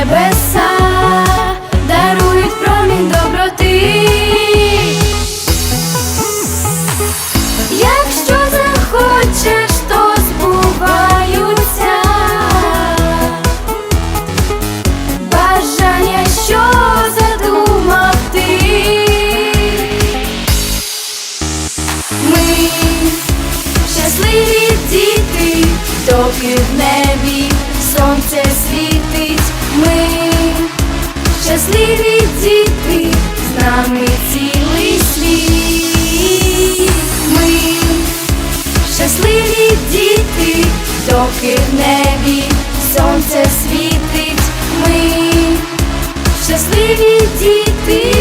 небеса дарують промінь доброти. Якщо захочеш, то збуваються бажання, що задумав ти. Ми щасливі діти, доки в небі доки в небі сонце світить. Ми щасливі діти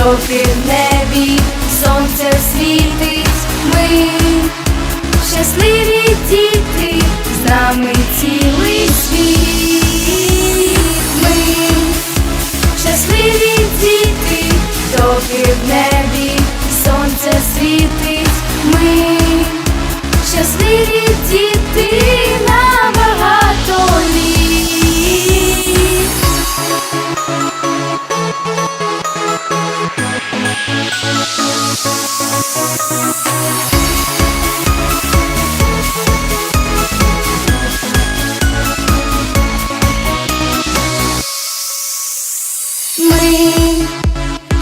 діти, в небі сонце світить. Ми щасливі діти, з нами цілий світ. Ми щасливі діти, доки в небі сонце світить. Ми щасливі діти Ми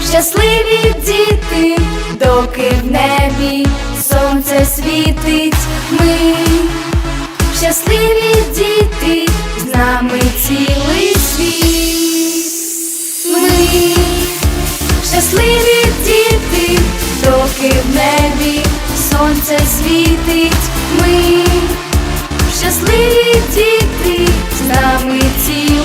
щасливі діти, доки в небі сонце світить. Ми щасливі діти, з нами цілий світ. Ми щасливі доки в небі сонце світить. Ми щасливі діти, з нами цілий